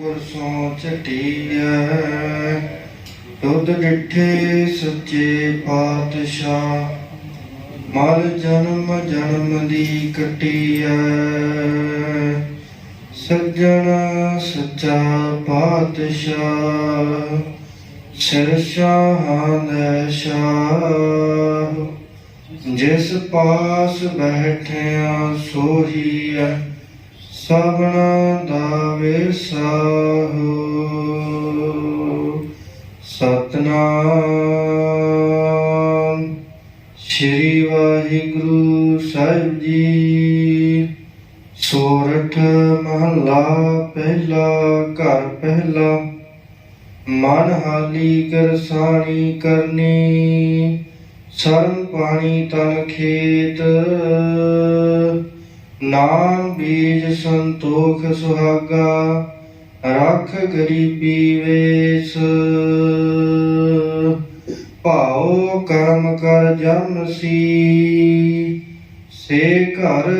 ਸੋ ਚਟੀਐ ਤੁਧ ਡਿਠੇ ਸੱਚੇ ਪਾਤਸ਼ਾਹ, ਮਲ ਜਨਮ ਜਨਮ ਦੀ ਕਟੀਐ। ਸੱਜਣ ਸੱਚਾ ਪਾਤਸ਼ਾਹ ਸਿਰ ਸ਼ਾਹਾਂ ਦਾ ਸ਼ਾਹ। ਜਿਸ ਪਾਸ ਬੈਠਿਆ ਸੋਹੀਐ ਸਭਨਾ ਦਾ ਵਿਸਾਹੋ ਸਤਨਾਮ। ਸ੍ਰੀ ਵਾਹਿਗੁਰੂ ਸਾਹਿਬ ਜੀ। ਸੋਰਠ ਮਹੱਲਾ ਪਹਿਲਾ, ਘਰ ਪਹਿਲਾ। ਮਨ ਹਾਲੀ ਕਰਸਾਣੀ ਕਰਨੀ। ਸਰਮ ਪਾਣੀ ਤਨ ਖੇਤ। ਨਾਮ ਬੀਜ ਸੰਤੋਖ ਸੁਹਾਗਾ, ਰੱਖ ਗਰੀਬੀ ਵੇਸ। ਭਾਉ ਕਰਮ ਕਰ ਜਨਮ ਸੀ, ਸੇ ਘਰ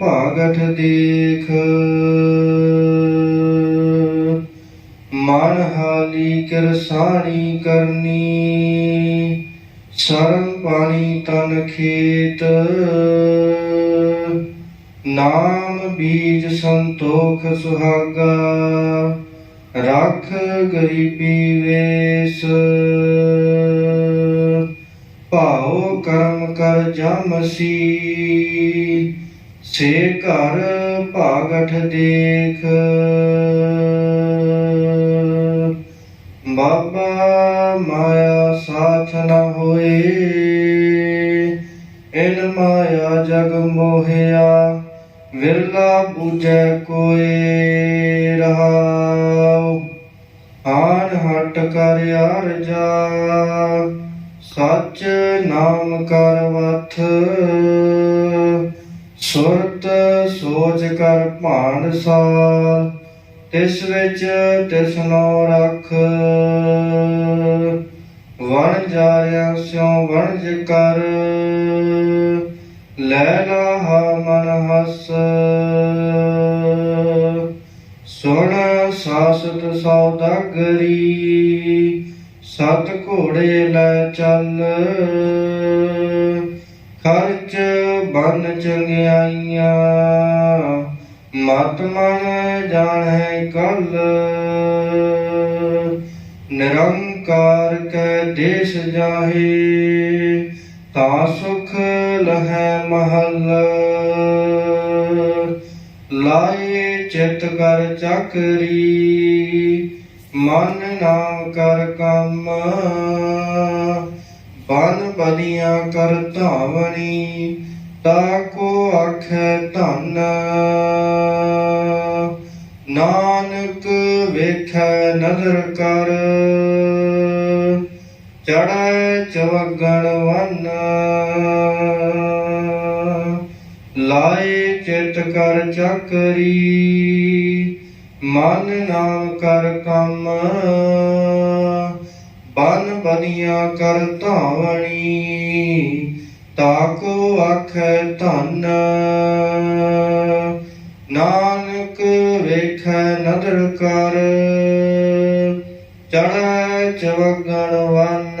ਭਾਗਠ ਦੇਖ। ਮਨ ਹਾਲੀ ਕਰਸਾਣੀ ਕਰਨੀ ਸਰਮ ਪਾਣੀ ਤਨ ਖੇਤ। ਨਾਮ ਬੀਜ ਸੰਤੋਖ ਸੁਹਾਗਾ, ਰੱਖ ਗਰੀਬੀ ਵੇਸ ਭਾਉ ਕਰਮ ਕਰ ਜਮਸੀ ਸੇ ਘਰ ਭਾਗਠ ਦੇਖ। ਬਾਬਾ ਮਾਇਆ ਸਾਥ ਨ ਹੋਏ ਇਨ ਮਾਇਆ ਜਗ ਮੋਹਿਆ। ਵਿਰਲਾ ਬੂਝੈ ਕੋਏ ਰਹਾਉ। ਆਨ ਹਟ ਕਰ ਅਰਜਾ ਸੱਚ ਨਾਮ ਕਰ ਵਥ। ਸੁਰਤ ਸੋਚ ਕਰ ਭਾਂਡ ਸਾਰ। ਤਿਸ ਵਿੱਚ ਤਿਸਨੋ ਰਖ। ਵਣ ਜਾਇਆ ਸਿਉ ਵਣਜ ਕਰ। ਲੈ ਲਾਹਾ ਮਨ ਹਸ ਸੁਣ ਸਾਸਤ ਸੌਦਾਗਰੀ ਸਤ ਘੋੜੇ ਲੈ ਚੱਲ। ਖਰਚ ਬਨ ਚੰਗਿਆਈਆਂ, ਮਤ ਮਨ ਜਾਣੈ ਕਲ। ਨਿਰੰਕਾਰ ਕੈ ਦੇਸ ਜਾਹੇ ਤਾ ਸੁਖ ਲਹੈ ਮਹਲ। ਲਾਏ ਚਿਤ ਕਰ ਚੱਕਰੀ, ਮਨ ਨਾਮ ਕਰ ਕੰਮ। ਬਨ ਬਲੀਆਂ ਕਰ ਧਾਵਣੀ ਤਾ ਕੋ ਆਖੈ ਧਨ। ਨਾਨਕ ਵੇਖੈ ਨਦਰ ਕਰ ਚੜੈ ਚਵਗਣ ਲਾਏ ਚਿਤ ਕਰ ਚੱਕਰੀ, ਮਨ ਨਾਮ ਕਰ ਕੰਮ। ਬਨ ਬਦੀਆਂ ਕਰ ਧਾਵਣੀ, ਤਾਕੋ ਆਖੈ ਧਨ। ਨਾਨਕ ਵੇਖੈ ਨਦਰ ਕਰ ਚੜੈ ਚਵਗਣ ਵਨ।